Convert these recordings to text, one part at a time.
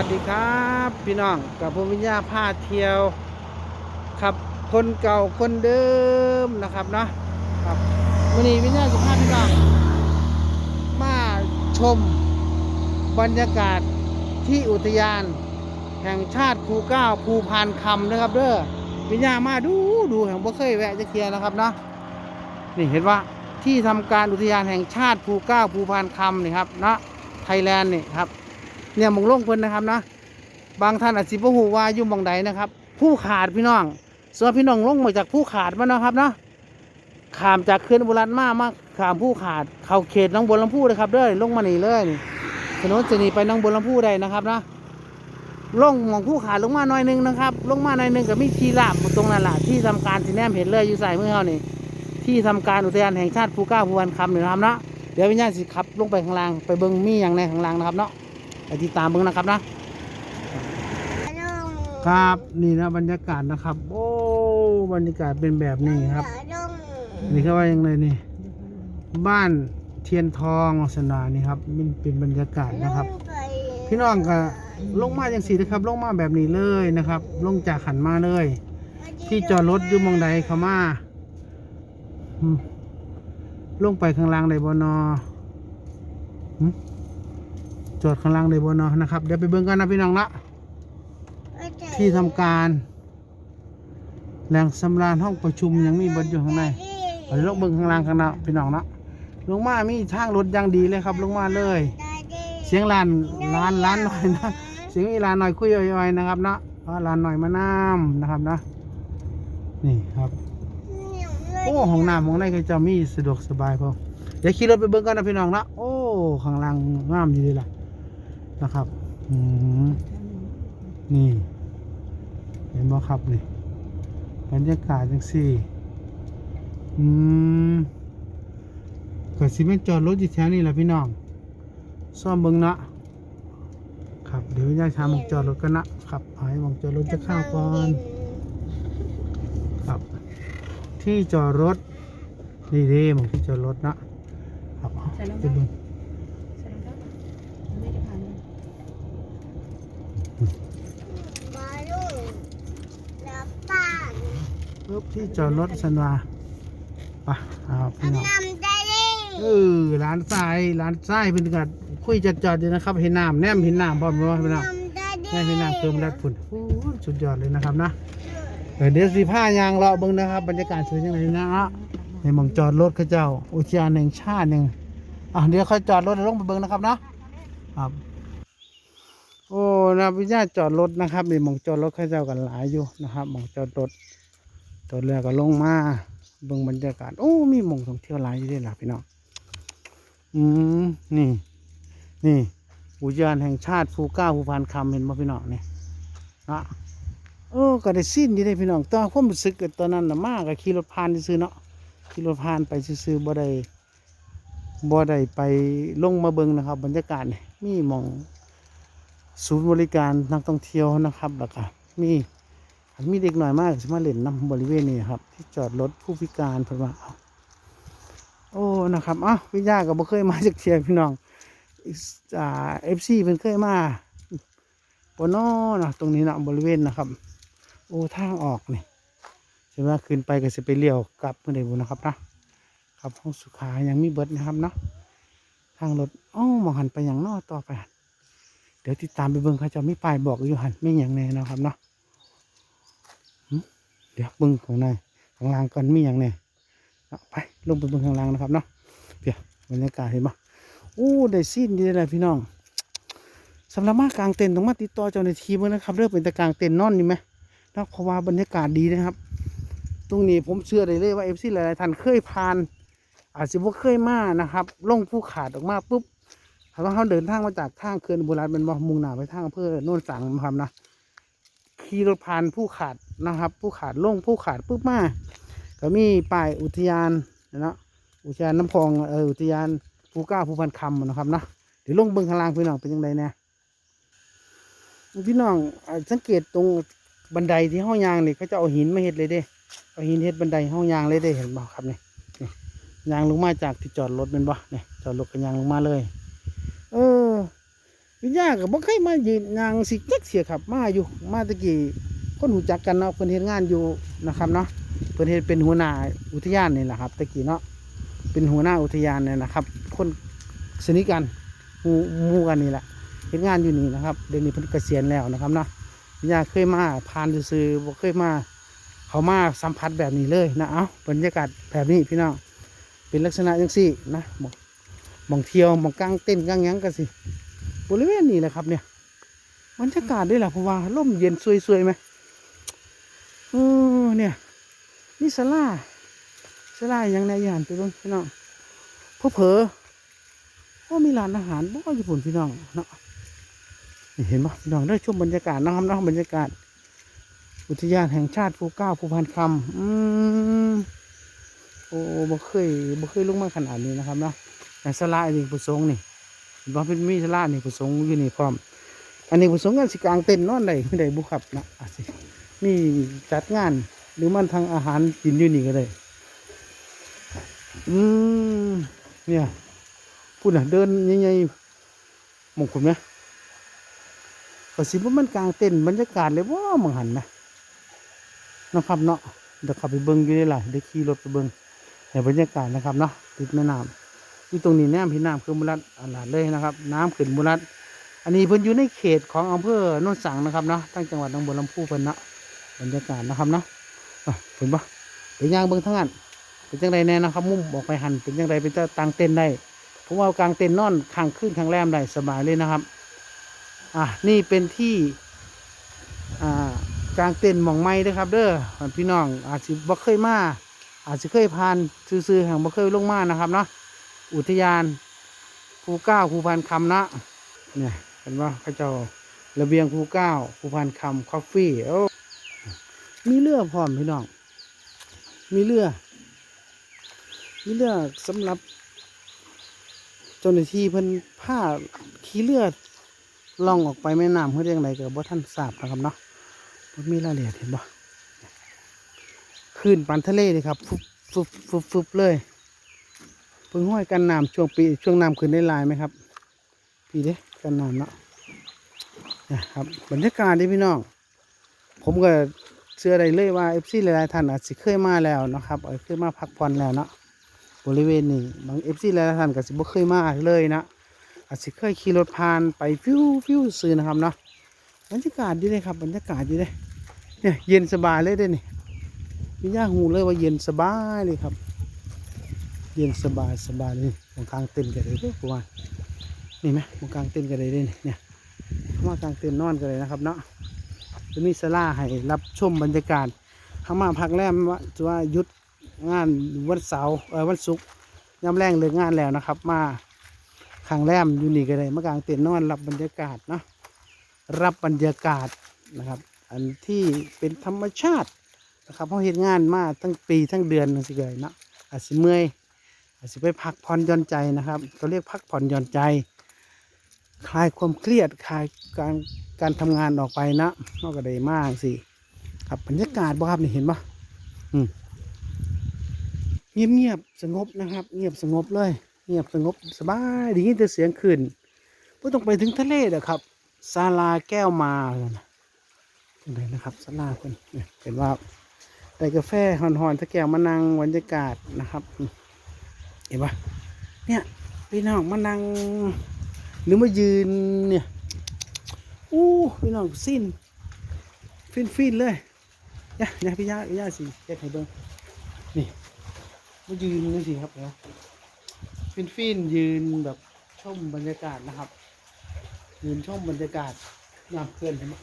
วัสดีครับ พี่น้องกับผมวิญญาพาเที่ยวครับคนเก่าคนเดิมนะครับเนาะครับวันนี้วิญญาสุภาพพี่น้องมาชมบรรยากาศที่อุทยาน แห่งชาติภูเก้าภูพานคำนะครับเด้อวิญญามาดูดูแห่งบ่เคยแวะจะเคลียร์นะครับเนาะนี่เห็นว่าที่ทำการอุทยานแห่งชาติภูเก้าภูพานคำนี่ครับเนาะไทยแลนด์นี่ครับ เนี่ยมองลงเพิ่นนะครับนะบางท่านอาจสิบ่ฮู้ว่าอยู่หมองใดนะครับ ผู้ขาดพี่น้อง ส่วนพี่น้องลงมาจากผู้ขาดมาเนาะครับเนาะขามจากเขื่อนบุรันมามาขามผู้ขาด เข้าเขตหน้องบัวลำพูเลยครับเด้อลงมานี่เลยนี่ถนนจะหนีไปหน้องบัวลำพูได้นะครับนะลงมองผู้ขาดลงมาหน่อยหนึงนะครับ ลงมาหน่อยหนึงกับมีทีลาบตรงนั้นแหละที่ทำการที่แนมเห็นเลยอยู่ใส่เมื่อเขานี่ที่ทำการอุทยานแห่งชาติภูเก้าภูวันคำนี่นะครับเนาะเดี๋ยววิญญาณสิขับลงไปข้างล่างไปเบิ่งมีอย่างในข้างล่างนะครับเนาะ ไปติดตามเบิ่งนะครับนะครับนี่นะบรรยากาศนะครับ โอ้บรรยากาศเป็นแบบนี้ครับ นี่เขาว่ายังไงนี่ บ้านเทียนทองสนานี่ครับมันเป็นบรรยากาศนะครับ พี่น้องก็ลงมาอย่างสีนะครับ ลงมาแบบนี้เลยนะครับ ลงจากขันมาเลย ที่จอดรถอยู่หมองใดเขามาอืมลงไปข้างล่างได้บนอหึ จอดข้างล่างได้บนอนะครับ เดี๋ยวไปเบิ่งกันนะพี่น้องนะที่ทำการแหล่งสำราญห้องประชุมยังมีบนอยู่ข้างในไปลงเบิ่งข้างล่างข้างหน้าพี่น้องนะลงมามีทางรถอย่างดีเลยครับ ลงมาเลย เสียงลานลานลานหน่อยนะเสียงอีลานหน่อยคุยอ่อยๆนะครับนะเพราะลานหน่อยมาน้ำนะครับนะนี่ครับโอ้ห้องน้ำห้องในก็จะมีสะดวกสบายพอเดี๋ยวขี่รถไปเบิ่งกันนะพี่น้องนะโอ้ข้างล่างงามอยู่เลยล่ะ นะครับอืมนี่ เห็นบ่ครับนี่บรรยากาศจังสี่อืมก็สิเป็นจอดรถอยู่แถวนี้แหละพี่น้อง ซ่อมเบิ่งนะครับ เดี๋ยวย่าชาหมองจอดรถกันนะครับเอาให้หมองจอดรถจะข้าวก่อน ครับ ที่จอดรถ นี่เด้หมองที่จอดรถนะครับเอาใส่รองไปเบิ่ง ใส่รองเท้าไม่ได้ผ่านเลย ปึ๊บ ที่จอดรถสันวาไปเอาพี่น้องเออร้านทรายร้านทรายเป็นกัดคุยจัดจอดอยู่นะครับ เห็นน้ำแนมเห็นน้ำพร้อมไหมวะพี่น้องแนมเห็นน้ำเติมแรดฝุ่นโอ้ยสุดยอดเลยนะครับนะเออเดี๋ยวสีผ้ายางเราะเบิ่งนะครับ บรรยากาศสวยจังเลยนะฮะในหมองจอดรถเขาเจ้า อุทยานแห่งชาติหนึ่งอะเดี๋ยวเขาจอดรถลงไปเบิ่งนะครับนะครับโอ้นะพี่ญาติจอดรถนะครับมีหมองจอดรถเขาเจ้ากันหลายอยู่นะครับหมองจอดรถ จอดเรือก็ลงมาเบิ่งบรรยากาศโอ้มีมองท่องเที่ยวหลายอยู่ด้วยล่ะพี่น้องอืมนี่ นี่อุทยานแห่งชาติภูเก้าภูพานคำเห็นบ่พี่น้องเนี่ยนะเออก็ได้สิ้นอยู่ได้พี่น้องตอนความรู้สึกตอนนั้นนะมากก็ขี่รถผ่านซื่อเนาะขี่รถผ่านไปซื่อบ่ได้บ่ได้ไปลงมาเบิ่งนะครับ บรรยากาศนี่มีมองศูนย์บริการนักท่องเที่ยวนะครับแล้วก็มี มีเด็กหน่อยมากสิมาเล่นน้ำบริเวณนี้ครับ ที่จอดรถผู้พิการเพิ่นว่าเอาโอ้นะครับอ้าวพี่ย่าก็บ่เคยมาจากเทียงพี่น้องอ่าเอฟซีเพิ่นเคยมาบนนอนะตรงนี้นะบริเวณนะครับ โอ้ทางออกนี่ใช่ไหมขึ้นไปก็จะไปเลี้ยวกลับเมื่อใดบุนะครับนะครับห้องสุขายังมีเบิร์ดนะครับเนาะทางรถอ้อมองหันไปอย่างนอต่อไป เดี๋ยวติดตามไปเบิ่งเขาจะไม่ป้ายบอกอยู่หันไม่อย่างแน่นะครับเนาะ เดี๋ยวเบิ่งข้างในข้างล่างก่อนมีอย่างแน่เอาไปลงไปเบิ่งข้างล่างนะครับเนาะเพียบรรยากาศเห็นปะโอ้ได้สิ้นดีเลยพี่น้องสำหรับมากางเต็นท์ต้องมาติดต่อเจ้าหน้าที่เมื่อนะครับเรื่องเป็นตะกางเต็นท์นอนนี่ไหมนะเพราะว่าบรรยากาศดีนะครับ ตรงนี้ผมเชื่อได้เลยว่าเอฟซีหลายๆท่านเคยผ่าน อาจจะว่าเคยมานะครับลงภูขาดออกมาปุ๊บถ้าว่าเขาเดินทางมาจากทางเขื่อนโบราณเป็นบ่มุ่งหน้าไปทางอำเภอโน่นสังครับนะ ขี่รถผ่านผู้ขาดนะครับ ผู้ขาดลงผู้ขาดปุ๊บมาก็มีป้ายอุทยานนะอุทยานน้ำพองเอออุทยานภูเก้าภูพันคำนะครับนะเดี๋ยวลงเบิ้งข้างล่างพี่น้องเป็นยังไงเนี่ยพี่น้องสังเกตตรงบันไดที่ห้องยางนี่เขาจะเอาหินมาเฮ็ดเลยเด้เอาหินเฮ็ดบันไดห้องยางเลยเด้เห็นบ่ครับนี่นี่ยางลงมาจากที่จอดรถเป็นบ่เนี่ยจอดรถกันยางลงมาเลย เออวิญญาก็บ่เคยมายืนนางสิจักเสียครับ มาอยู่ มาตะกี้คนหูจักกันเนาะเพิ่นเฮ็ดงานอยู่นะครับเนาะเพิ่นเฮ็ดเป็นหัวหน้าอุทยานนี่แหละครับตะกี้เนาะเป็นหัวหน้าอุทยานเนี่ยนะครับ คนสนิทกันหมู่หมู่กันนี่แหละเฮ็ดงานอยู่นี่นะครับเดี๋ยวนี้เพิ่นเกษียณแล้วนะครับเนาะวิญญาเคยมาผ่านซื่อๆบ่เคยมาเขามาสัมผัสแบบนี้เลยนะเอ้าบรรยากาศแบบนี้พี่น้องเป็นลักษณะจังซี่นะมองเที่ยวมองกลางเต้นกลางยังกันสิ บริเวณนี้แหละครับ เนี่ยบรรยากาศด้วยแหละเพราะว่าร่มเย็นสวยๆไหมเออเนี่ย นี่สลาสลาอย่างในยานไปเบ้างพี่น้องเพอเผลอๆว่ามีร้านอาหารบ่ญี่ปุ่นพี่น้องเนาะเห็นปะพี่น้องได้ชมบรรยากาศนะครับนะบรรยากาศ อุทยานแห่งชาติภูเก้าภูพันคำอืมโอ้บ่เคยบ่เคยลงมาขนาดนี้นะครับเนาะแต่สลายดีผู้ทรงนี่ บ่เป็นมีสลานี่ผู้สงฆ์อยู่นี่พร้อม อันนี้ผู้สงฆ์กันสิกลางเต็นท์นอนได้ไม่ได้บุครับนะอาจสิมีจัดงาน หรือมันทางอาหารกินอยู่นี่ก็ได้อืมเนี่ยพูดนะเดินใหญ่ๆมองคุณไหมก็สิว่ามันกลางเต็นท์บรรยากาศเลยว่ามังหันนะนะครับเนาะเดี๋ยวขับไปเบิ้งอยู่นี่แหละเดี๋ยวขี่รถไปเบิ้งในบรรยากาศนะครับเนาะติดแม่น้ำ ที่ตรงนี้แนมพี่น้ำคือมุรัดอาลาดเลยนะครับ น้ำขึ้นมุรัดอันนี้เพิ่นอยู่ในเขตของอำเภอโนนสังนะครับเนาะตั้งจังหวัดหนองบัวลำพูเพิ่นเนาะบรรยากาศนะครับเนาะเห็นปะเป็นย่างเบิ่งทั้งนั้นเป็นจังไรแน่นะครับ มุ่มออกไปหันเป็นจังไรเป็นตาตังเต้นได้เพราะว่ากลางเต้นนอนข้างขึ้นข้างแรมได้สบายเลยนะครับ อะนี่เป็นที่อ่ากลางเต้นหมองไม้ด้วยครับ เด้อพี่น้องอาจจะบ่เคยมาอาจจะเคยผ่านซื่อๆแห่งบ่เคยลงมานะครับเนาะ อุทยานภูเก้าภูพานคำนะเนี่ยเห็นว่าเขาเจ้าระเบียงภูเก้าภูพานคำคอฟฟี่โอ้มีเรือพร้อมพี่น้อง มีเรือ มีเรือสำหรับเจ้าหน้าที่เพิ่นผ้าขี่เรือล่องออกไปแม่น้ำเพื่อเรื่องไรกับบ่ท่านทราบนะครับเนาะมีรายละเอียดเห็นบ่ขึ้นปันทะเลเลยครับฟุบฟุบฟุบฟุบเลย พิ่งห้อยกันน้ำช่วงปีช่วงน้ำขึ้นได้ลายไหมครับ พี่เด้กันน้ำเนาะนะครับ บรรยากาศดีพี่น้อง ผมก็เชื่อได้เลยว่าเอฟซีหลายๆท่านอาจจะเคยมาแล้วนะครับเออเคยมาพักผ่อนแล้วเนาะบริเวณนี้บางเอฟซีหลายๆท่านก็สิบ่เคยมาเลยนะอาจจะเคยขี่รถผ่านไปฟิวฟิวซื้อนะครับเนาะบรรยากาศดีเลยครับบรรยากาศดีเลยเนี่ยเย็นสบายเลยเด้นี่พี่ย่าหูเลยว่าเย็นสบายเลยครับ เย็นสบายสบายเลยตรงกลางเต็นท์กันเลยเด้อผมว่านี่ไหมตรงกลางเต็นท์กันเลยเด้อนี่เนี่ยเข้ามากลางเต็นท์นอนกันเลยนะครับเนาะจะมีสลาให้รับชมบรรยากาศเข้ามาพักแรมว่าจะว่ายุดงานวันเสาร์เออวันศุกร์ยามแรงเลิกงานแล้วนะครับ มาขังแรมอยู่นี่กันเลยมากลางเต็นท์นอนรับบรรยากาศเนาะรับบรรยากาศนะครับ อันที่เป็นธรรมชาตินะครับเพราะเหตุงานมาทั้งปีทั้งเดือนสิเลยเนาะอาจสิเมื่อย อาจจะไปพักผ่อนหย่อนใจนะครับเขาเรียกพักผ่อนหย่อนใจ คลายความเครียดคลายการการทำงานออกไปนะนอกจากได้มากสิครับบรรยากาศบ่ครับนี่เห็นปะอืมเงียบเงียบสงบนะครับ เงียบสงบเลย เงียบสงบสบายดีแต่เสียงขึ้นไม่ต้องไปถึงทะเลเด้อครับศาลาแก้วมานะตรงไหนนะครับศาลาเพิ่นเนี่ยเห็นว่าได้กาแฟหอนๆถ้าแก้วมานั่งบรรยากาศนะครับ เห็นปะเนี่ยพี่น้องมานั่งหรือมายืนเนี่ยอู้พี่น้องสิ้นฟินฟินเลยย่าย่าพี่ย่าพี่ย่าสิเฮ็ดให้เบิ่งนี่มายืนนี่สิครับเดี๋ยวฟินฟินยืนแบบชมบรรยากาศนะครับ ยืนชมบรรยากาศน้ำเพื่อนเห็นไหม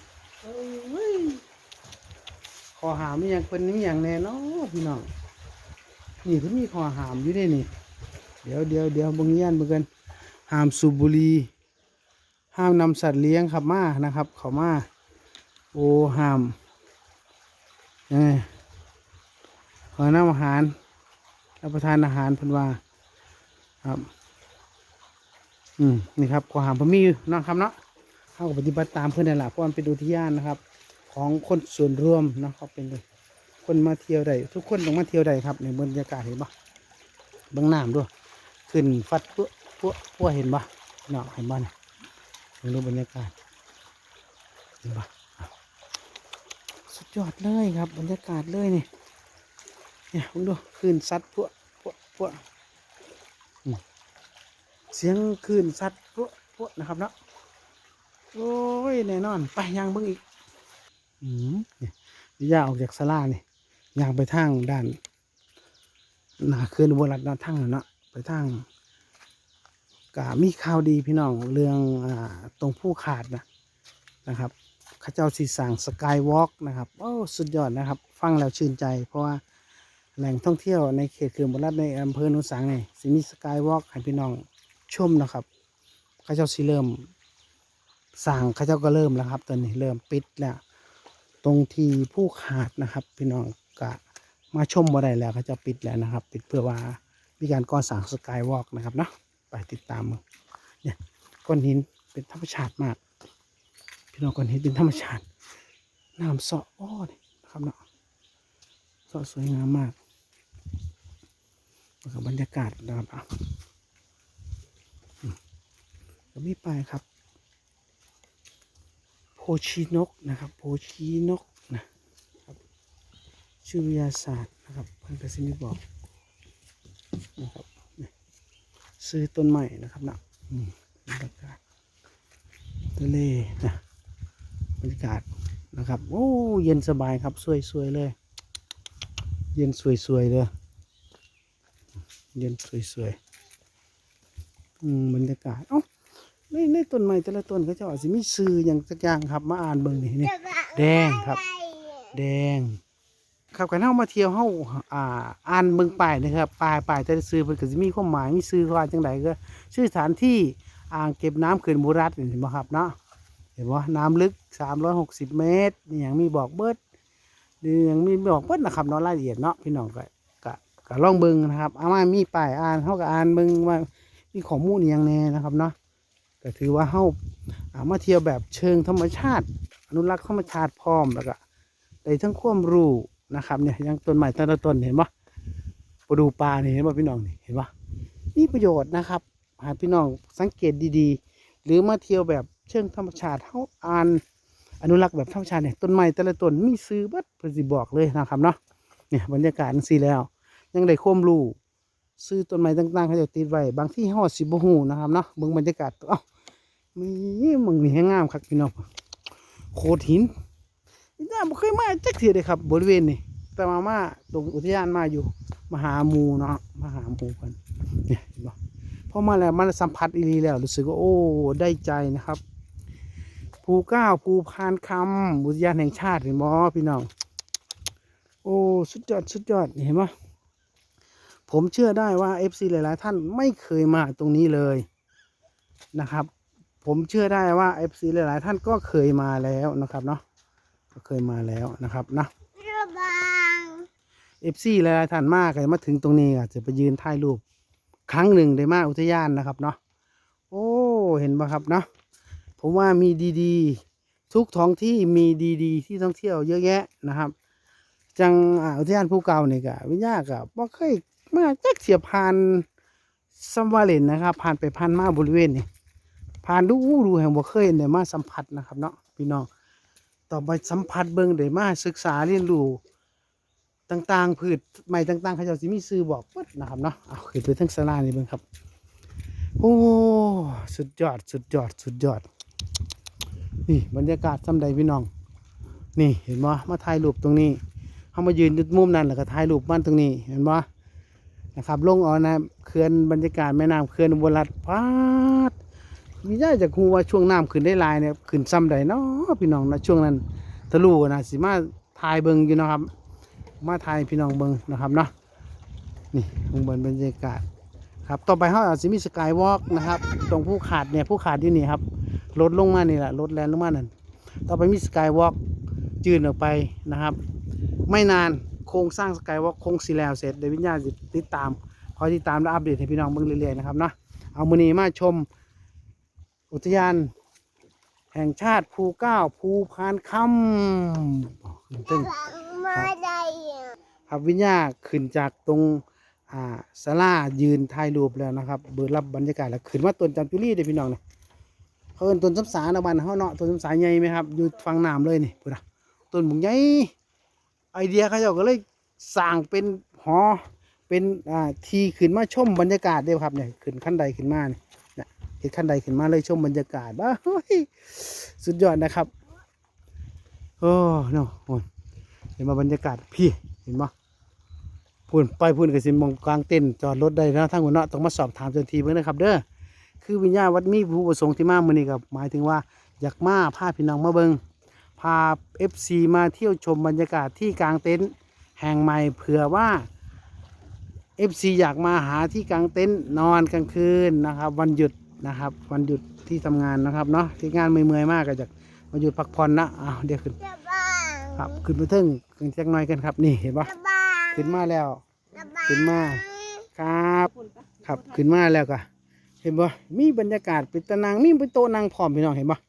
เอ้ยขอหามอย่างเป็นนี่อย่างแน่นอนพี่น้องนี่เพิ่มีขอหามอยู่ได้นี่ เดี๋ยวเดี๋ยวเดี๋ยวบางย่านเบิ่งกันห้ามสูบบุหรี่ห้ามนำสัตว์เลี้ยงครับมานะครับ เขามาโอ้ห้ามเออขอนำอาหารรับประทานอาหารเพิ่นว่าครับ อืมนี่ครับข้อหามพิ่นมีอยู่เนะครับเนาะเข้าก็ปฏิบัติตามเพื่อนนั่นแหละเพราะมันเป็นอุทยานนะครับ ของคนส่วนรวมนาะเขาเป็นคนมาเที่ยวได้ทุกคนต้องมาเที่ยวได้ครับในบรรยากาศเห็นปะบื้องน้ำด้วย ขึ้นฟัดพวกพวกพวกเห็นปะเนาะเห็นบ้านมึงดูบรรยากาศเห็นปะสุดยอดเลยครับ บรรยากาศเลยนี่เนี่ยมึงดูคลื่นซัดพวกพวกพวกอืมเสียงคลื่นซัดพวกพวกนะครับเนาะโอ้ยแน่นอน ไปย่างเบิ่งอีกอืมเนี่ยย่าออกจากสลานี่ยางไปทางด้านหนาเขื่อนอุบลรัตน์นาะทางนั้นเนาะ ไปทางกามีข่าวดีพี่น้องเรื่องอตรงผู้ขาดนะนะครับข้าเจ้าสีสั่งสกายวอล์กนะครับโอ้สุดยอดนะครับ ฟังแล้วชื่นใจ เพราะว่าแหล่งท่องเที่ยวในเขตเขื่อนอุรัตน์ในอำเภอหนุสังนี่สิมีสกายวอล์กให้พี่น้องชมนะครับข้าเจ้าสิเริ่มสั่งข้าเจ้าก็เริ่มแล้วครับ ตอนนี้เริ่มปิดแล้วตรงที่ผู้ขาดนะครับ พี่น้องก็มาชมบ่ได้แล้วเขาเจะปิดแล้วนะครับ ปิดเพื่อว่า มีการก่อสร้างสกายวอล์กนะครับเนาะไปติดตามมึงเนี่ยก้อนหินเป็นธรรมชาติมาก พี่น้องก้อนหินเป็นธรรมชาติน้ำเสาะอ้อนะครับเนาะเสาะสวยงามมากก็บบรรยากาศนะครับอะอืมก็มีป้ายครับ โพชีนกนะครับ โพชีนกนะครับชื่อวิทยาศาสตร์นะครับเพื่อนกระซิบบอก นะครับซื้อต้นใหม่นะครับนะอืมบรรยากาศทะเลนะบรรยากาศนะครับโอ้เย็นสบายครับสวยๆเลย เย็นสวยๆเลยเย็นสวยๆอืมบรรยากาศเอ้าในในต้นไม้แต่ละต้นเขาจะอาจจะมีซื้ออย่างสักอย่างครับ มาอ่านเบิ่งนี่นี่แดงครับ แดง ครับกันเฮามาเที่ยวเฮาอ่าอ่านเบิ่งป้ายนะครับป้ายป้ายแต่ละซื้อเพิ่นก็สิมีความหมายมีซื้อว่าจังไดก็ชื่อสถานที่อ่างเก็บน้ำเขื่อนบุรัตน์เห็นบ่ครับเนาะเห็นบ่น้ำลึก 360 เมตรนี่ยังมีบอกเบิดนี่ยังมีบอกเบิดนะครับเนาะรายละเอียดเนาะพี่น้องก็ก็ก็ลองเบิ่งนะครับเอามามีป้ายอ่านเฮาก็อ่านเบิ่งว่ามีข้อมูลอหย่างแน่นะครับเนาะก็ถือว่าเฮาอ่ามาเที่ยวแบบเชิงธรรมชาติ อนุรักษ์ธรรมชาติพร้อมแล้วก็ได้ทั้งความรู้ นะครับเนี่ยยังต้นใหม่แต่ละต้นเห็นปะปดูปลาเนี่ยเห็นปะพี่น้องนี่เห็นปะมีประโยชน์นะครับ หากพี่น้องสังเกตดีๆ หรือมาเที่ยวแบบเชิงธรรมชาติเฮาอ่านอนุรักษ์แบบธรรมชาติเนี่ยต้นไม้แต่ละต้นมีซื้อบัดเพิ่นสิบอกเลยนะครับเนาะเนี่ยบรรยากาศจังซี่แล้ว ยังได้ความรู้ซื้อต้นไม้ต่างๆเขาจะติดไว้บางที่เฮาอาจสิบ่ฮู้นะครับเนาะเบิ่งบรรยากาศเอ้ามีมึงนี่ให้งามครับพี่น้องโขดหิน พี่าบ่เคยมาจักเทียเลยครับ บริเวณนี้แต่มามาตรงอุทยานมาอยู่มาหาหมูเนาะมาหาหมูกันเนี่ยเห็นบ่พอมาแล้วมันสัมผัสอีรีแล้วรู้สึกว่าโอ้ได้ใจนะครับภูเก้าภูพานคำอุทยานแห่งชาติเห็นบ่พี่น้องโอ้สุดยอดสุดยอดเห็นบ่ผมเชื่อได้ว่า FC หลาย ๆ ท่านไม่เคยมาตรงนี้เลยนะครับ ผมเชื่อได้ว่า FC หลาย ๆ ท่านก็เคยมาแล้วนะครับเนาะ ก็เคยมาแล้วนะครับนะระบัง FC หลายๆท่านมากเลยมาถึงตรงนี้อาจจะไปยืนถ่ายรูปครั้งหนึ่งได้มาอุทยานนะครับเนาะโอ้เห็นปะครับเนาะผมว่ามีดีๆ ทุกท้องที่มีดี ๆ ที่ท่องเที่ยวเยอะแยะนะครับ จังอ่าอุทยานภูเก่านี่กะวิญญากับบ่เคยมาจักเสียผ่านซัมวาเลนนะครับ ผ่านไปผ่านมาบริเวณนี้ผ่านดูดูแห่งบ่เคยได้มาสัมผัสนะครับเนาะพี่น้อง ต่อไปสัมผัสเบิ่งได้มาศึกษาเรียนรู้ต่างๆพืชใหม่ต่างๆเขาเจ้าสิมีซื้อบอกเปิดนะครับเนาะเอาขึ้นไปทั้งสลานี่เบิ่งครับ โอ้สุดยอดสุดยอดสุดยอด นี่บรรยากาศซำใดพี่น้อง นี่เห็นบ่มาถ่ายรูปตรงนี้เฮามายืนยู่มุมนั้นแล้วก็ถ่ายรูปบ้านตรงนี้เห็นบ่นะครับลงเอานะเขื่อนบรรยากาศแม่น้ำเขื่อนอุบลรัตน์พาด มีได้จากฮูว่าช่วงน้ำขึ้นได้ลายเนี่ยขึ้นซ้ำใดเนาะพี่น้องนะช่วงนั้นทะลุนะสิมาถ่ายเบิงอยู่นะครับ มาถ่ายพี่น้องเบิงนะครับเนาะนี่ข้างบนบรรยากาศครับต่อไปเขาอาจจะมีสกายวอล์กนะครับ ตรงผู้ขาดเนี่ยผู้ขาดอยู่นี่ครับรถลงมานี่แหละรถแลนลงมานั่นต่อไปมีสกายวอล์กจืนออกไปนะครับ ไม่นานโครงสร้างสกายวอล์กคงสิแล้วเสร็จเดวิญญาติดตามคอยติดตามและอัปเดตให้พี่น้องเบิ่งเรื่อยๆนะครับเนาะเอามือนี้มาชม อุทยาน แห่งชาติภูเก้าภูพานคำขึ้นเต้นมาได้ครับวิญญาขึ้นจากตรงอ่าศาลายืนถ่ายรูปแล้วนะครับ เบิดรับบรรยากาศแล้วขึ้นมาต้นจามจุรีเด้อพี่น้องนะเขาเขาเอิ้นต้นสำสานะบ้านเฮาเนาะต้นสำสาใหญ่ไหมครับอยู่ฝั่งน้ำเลยนี่พุ่นน่ะต้นบุกใหญ่ไอเดียเขาเจ้าก็เลยสร้างเป็นหอเป็นอ่าที่ขึ้นมาชมบรรยากาศเด้อครับเนี่ยขึ้นขั้นใดขึ้นมาเนี่ย เห็นขั้นใดขึ้นมาเลยชมบรรยากาศบ้าสุดยอดนะครับโอ้เนาะเห็นมาบรรยากาศพี่เห็นบ่พูนไปพูนกับสิมองกลางเต็นท์จอดรถได้นะทั้งหมดเนาะต้องมาสอบถามเจ้าทีเพื่อนนะครับ เด้อคือวิญญาณวัดมีผู้ประสงค์ที่มามื้อนี้กับหมายถึงว่าอยากมาพาพี่น้องมาเบิงพา FC มาเที่ยวชมบรรยากาศที่กลางเต็นท์แห่งใหม่เผื่อว่า FC อยากมาหาที่กลางเต็นท์นอนกลางคืนนะครับ วันหยุด นะครับ วันหยุดที่ทำงานนะครับเนาะที่งานเมื่อยๆมากก็จะมาหยุดพักผ่อนนะอ้าวเดี๋ยวขึ้นระบางครับขึ้นไปเทิงกันจักหน่อยกันครับ นี่เห็นปะระบางขึ้นมาแล้วระบางขึ้นมาครับ ครับขึ้นมาแล้วก็เห็นปะมีบรรยากาศเป็นตะนางมีเป็นโต๊ะนางพร้อมพี่น้องเห็นปะ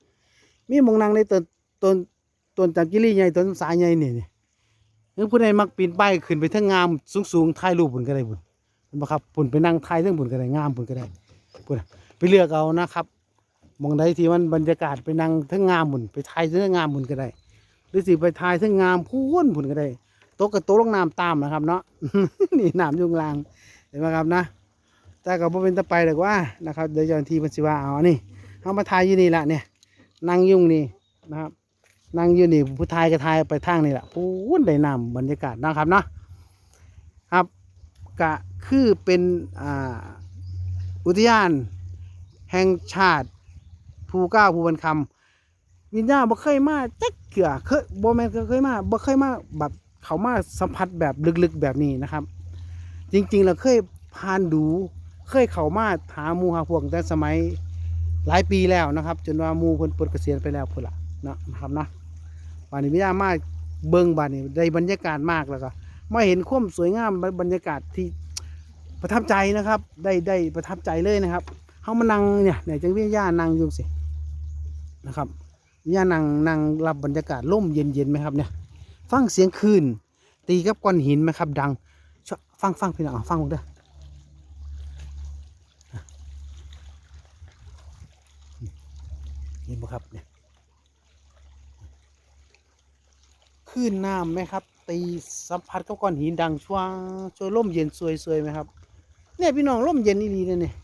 มีหมองนางในต้นต้นต้นจับกิรีใหญ่ต้นสายใหญ่นี่นี่นึกผู้ใดมักปีนป้ายขึ้นไปเทิงงามสูงๆถ่ายรูปบุญก็ได้บุญเห็นปะครับบุญไปนั่งถ่ายเรื่องบุญก็ได้งามบุญก็ได้บุญไป เลือกเอานะครับมองใดที่มันบรรยากาศไปนั่งเทิงงามบุญไปถ่ายเทิงงามบุญก็ได้ หรือสิไปถ่ายเทิงงามพูนบุญก็ได้โต๊ะกับโต๊ะลงน้ำตามนะครับ เนาะนี่น้ำยุงลางเห็นไหมครับนะแต่ก็บ่เป็นตะไปหรอว่านะครับเดี๋ยวเจ้าหน้าที่มันสิว่าเอาอันนี่เอามาทายอยู่นี่แหละเนี่ยนั่งยุ่งนี่นะครับนั่งอยู่นี่ผู้ทายก็ทายไปทางนี่แหละพูนได้นำบรรยากาศนะครับเนาะครับก็คือเป็นอ่าอุทยาน แห่งชาติภูเก้าภูบันคำวิญญาณบ่เคยมาจักเกือเคยบ่แม่นเคยมาบ่เคยมาแบบเขามาสัมผัสแบบลึกๆแบบนี้นะครับ จริงๆเราเคยผ่านดูเคยเขามาหาหมูหาพวกตั้งแต่สมัยหลายปีแล้วนะครับ จนว่ามูเพิ่นปลดเกษียณไปแล้วพุ่นละนะนะครับนะวันนี้ไม่ยามาเบิ่งบานนี้ได้บรรยากาศมากแล้วก็มาเห็นความสวยงามบรรยากาศที่ประทับใจนะครับ ได้ได้ประทับใจเลยนะครับ เฮามานั่งเนี่ยเนี่ยจังวิญญานั่งอยู่สินะครับวิญญานั่งนั่งรับบรรยากาศร่มเย็นๆไหมครับเนี่ย ฟังเสียงคลื่นตีกับก้อนหินไหมครับ ดังชอบฟังฟังพี่น้องฟังผมเด้อเห็นบ่ครับเนี่ยคลื่นน้ำไหมครับ ตีสัมผัสกับก้อนหินดังช่วงช่วยร่มเย็นสวยๆไหมครับ เนี่ยพี่น้องร่มเย็นนี่ดีเลยเนี่ย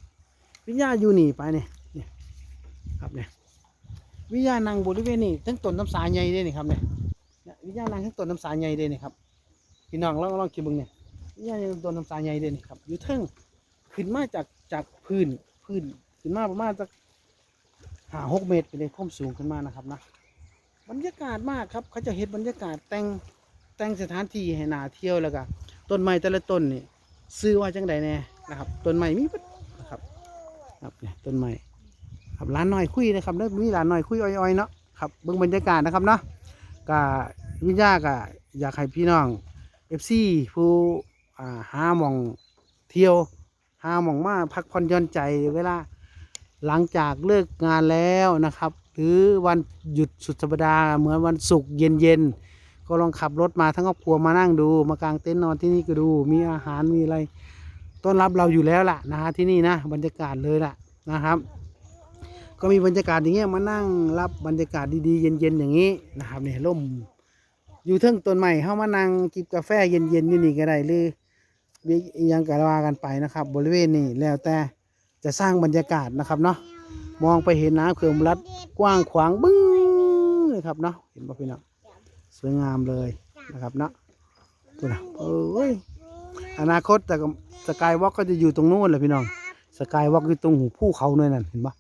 วิญญาอยู่นี่ไปเนี่ยเนี่ยครับเนี่ยวิญญาณนั่งบริเวณนี้ทั้งต้นน้ำสาใหญ่เลยนี่ครับเนี่ยวิญญาณนั่งทั้งต้นน้ำสาใหญ่เลยนี่ครับพี่น้องลองลองคิดบิ่งเนี่ยนี่ยังโดนน้ำตาใหญ่เด่นครับอยู่เทิงขึ้นมาจากจากพื้นพื้นขึ้นมาประมาณสักห้าหกเมตรไปเลยความสูงขึ้นมานะครับนะบรรยากาศมากครับ เขาจะเห็นบรรยากาศแต่งแต่งสถานที่ให้นาเที่ยวแล้วก็ต้นไม้แต่ละต้นนี่ซื้อว่าจังใดแน่นะครับต้นไม้มีเบิด ครับเนี่ยต้นไม้ครับร้านน้อยคุยนะครับเด้อมีร้านน้อยคุยอ้อยๆเนาะครับเบิ่งบรรยากาศนะครับเนาะก็วิญญาก็อยากให้พี่น้องเอฟซีผู้อ่าหาหมองเที่ยวหาหมองมาพักผ่อนย่อนใจเวลาหลังจากเลิกงานแล้วนะครับ หรือวันหยุดสุดสัปดาห์เหมือนวันศุกร์เย็นๆก็ลองขับรถมาทั้งครอบครัวมานั่งดู มากางเต็นท์นอนที่นี่ก็ดู มีอาหารมีอะไร ต้อนรับเราอยู่แล้วล่ะนะฮะที่นี่นะบรรยากาศเลยล่ะนะครับ ก็มีบรรยากาศอย่างเงี้ยมานั่งรับบรรยากาศดีๆ เย็นๆอย่างนี้นะครับเนี่ยร่มอยู่เทิงต้นไม้เข้ามานั่งกินกาแฟเย็นๆอยู่นี่ก็ได้หรือยังกะว่ากันไปนะครับ บริเวณนี้แล้วแต่จะสร้างบรรยากาศนะครับเนาะมองไปเห็นน้ำเขื่อนรัดกว้างขวางบึ้งเลยครับเนาะเห็นป่ะพี่น้องสวยงามเลยนะครับเนาะดูนะเอ้ย อนาคตแต่สกายวอล์กก็จะอยู่ตรงนู้นแหละพี่น้องสกายวอล์กอยู่ตรงหูภูเขาหน่อยนั่นเห็นปะ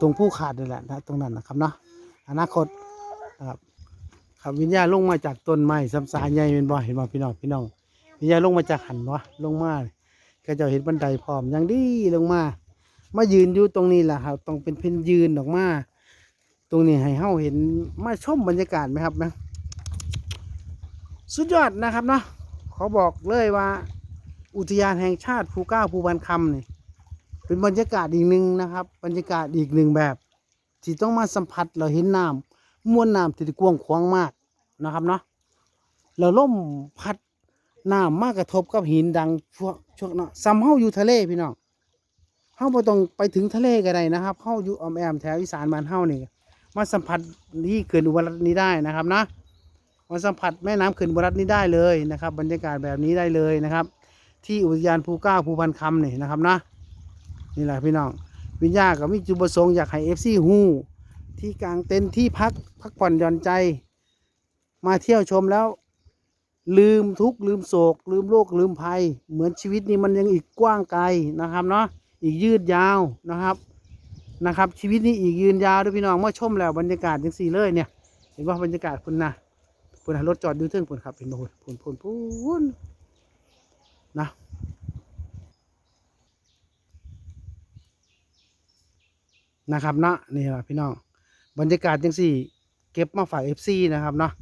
ตรงภูขาดนี่แหละนะตรงนั้นนะครับเนาะอนาคตครับครับวิญญาณลงมาจากต้นไม้ซ้ำสาใหญ่เป็นบ่เห็นบ่พี่น้องพี่น้องวิญญาณลงมาจากหันวะลงมาก็จะเห็นบันไดพร้อมอย่างดีลงมามายืนอยู่ตรงนี้แหละครับต้องเป็นเพิ่นยืนออกมา ตรงนี้ให้เฮาเห็นมาชมบรรยากาศไหมครับนะสุดยอดนะครับเนาะขอบอกเลยว่า อุทยานแห่งชาติภูเก้าภูบันคำนี่เป็นบรรยากาศอีกหนึ่งนะครับ บรรยากาศอีกหนึ่งแบบ ที่ต้องมาสัมผัสเราเห็นน้ำมวลน้ำที่กว้างขวางมากนะครับเนาะแล้วลมพัดน้ำมากกระทบกับหินดังช่วงช่วงเนาะซ้ำเฮาอยู่ทะเลพี่น้องเฮาบ่ต้องไปถึงทะเลก็ได้นะครับเฮาอยู่ออมแอมแถวอีสานบ้านเฮานี่มาสัมผัสที่เขื่อนอุบลรัตน์นี้ได้นะครับนะมาสัมผัสแม่น้ำเขื่อนอุบลรัตน์นี้ได้เลยนะครับ บรรยากาศแบบนี้ได้เลยนะครับ ที่อุทยานภูเก้าภูพันคำนี่นะครับนะนี่แหละพี่น้องวิญญาก็มีจุประสงค์อยากให้ FC ฮู้ที่กลางเต็นท์ที่พักพักผ่อนหย่อนใจ มาเที่ยวชมแล้ว ลืมทุกข์ลืมโศก ลืมโรคลืมภัย เหมือนชีวิตนี้มันยังอีกกว้างไกลนะครับเนาะอีกยืดยาวนะครับนะครับ ชีวิตนี้อีกยืนยาวด้วยพี่น้องเมื่อชมแล้วบรรยากาศจังสี่เลยเนี่ย เห็นว่าบรรยากาศคุณนะคุณรถจอดดูเทิงคุณครับเห็นบ่คุณคุณคุณพู นะนะครับเนาะนี่แหละพี่น้องบรรยากาศจังสี่ เก็บมาฝากเอฟซีนะครับเนาะ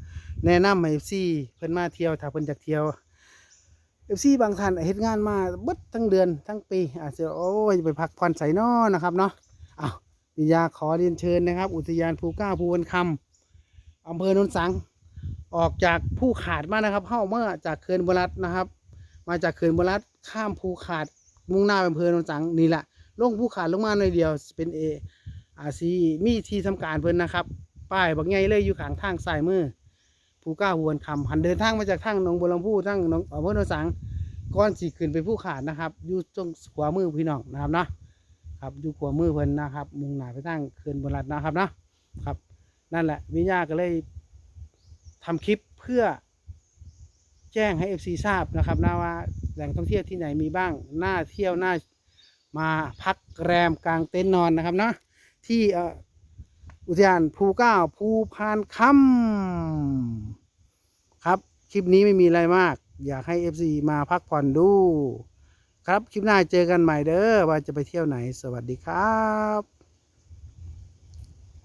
แนะนำให้ FC เพิ่นมาเที่ยวถ้าเพิ่นอยากเที่ยว FC บางท่านเฮ็ดงานมาเบิดทั้งเดือนทั้งปี อาจจะโอ้ยไปพักผ่อนใส่นอนะครับเนาะอ้าววิญญาขอเรียนเชิญนะครับ อุทยานภูเก้าภูวันคำอำเภอโนนสัง ออกจากภูขาดมานะครับเข้าเมื่อจากเขื่อนบรัดนะครับ มาจากเขื่อนบรัดข้ามภูขาดมุ่งหน้าไปอำเภอโนนสังนี่แหละลงภูขาดลงมาหน่อยเดียวเป็นเออาซีมีที่ทำการเพิ่นนะครับ ป้ายบักใหญ่เลยอยู่ข้างทางซ้ายมือภูเก้าหวนคำหันเดินทางมาจากทางหนองบัวลำพูทางหนองอำเภอโนนสังก้อนสีขึ้นไปผู้ขาดนะครับอยู่ตรงขวามือพี่น้องนะครับเนาะครับอยู่ขวามือเพิ่นนะครับ มุ่งหน้าไปทางเขื่อนบรัดนะครับเนาะครับ นั่นแหละวิญญาก็เลยทำคลิปเพื่อ แจ้งให้ FC ทราบนะครับนะว่าแหล่งท่องเที่ยวที่ไหนมีบ้างน่าเที่ยวน่ามาพักแรมกลางเต็นท์นอนนะครับเนาะที่อุทยานภูเก้าภูพานคำครับ คลิปนี้ไม่มีอะไรมาก อยากให้ FC มาพักผ่อนดู ครับ คลิปหน้าเจอกันใหม่เด้อว่าจะไปเที่ยวไหนสวัสดีครับ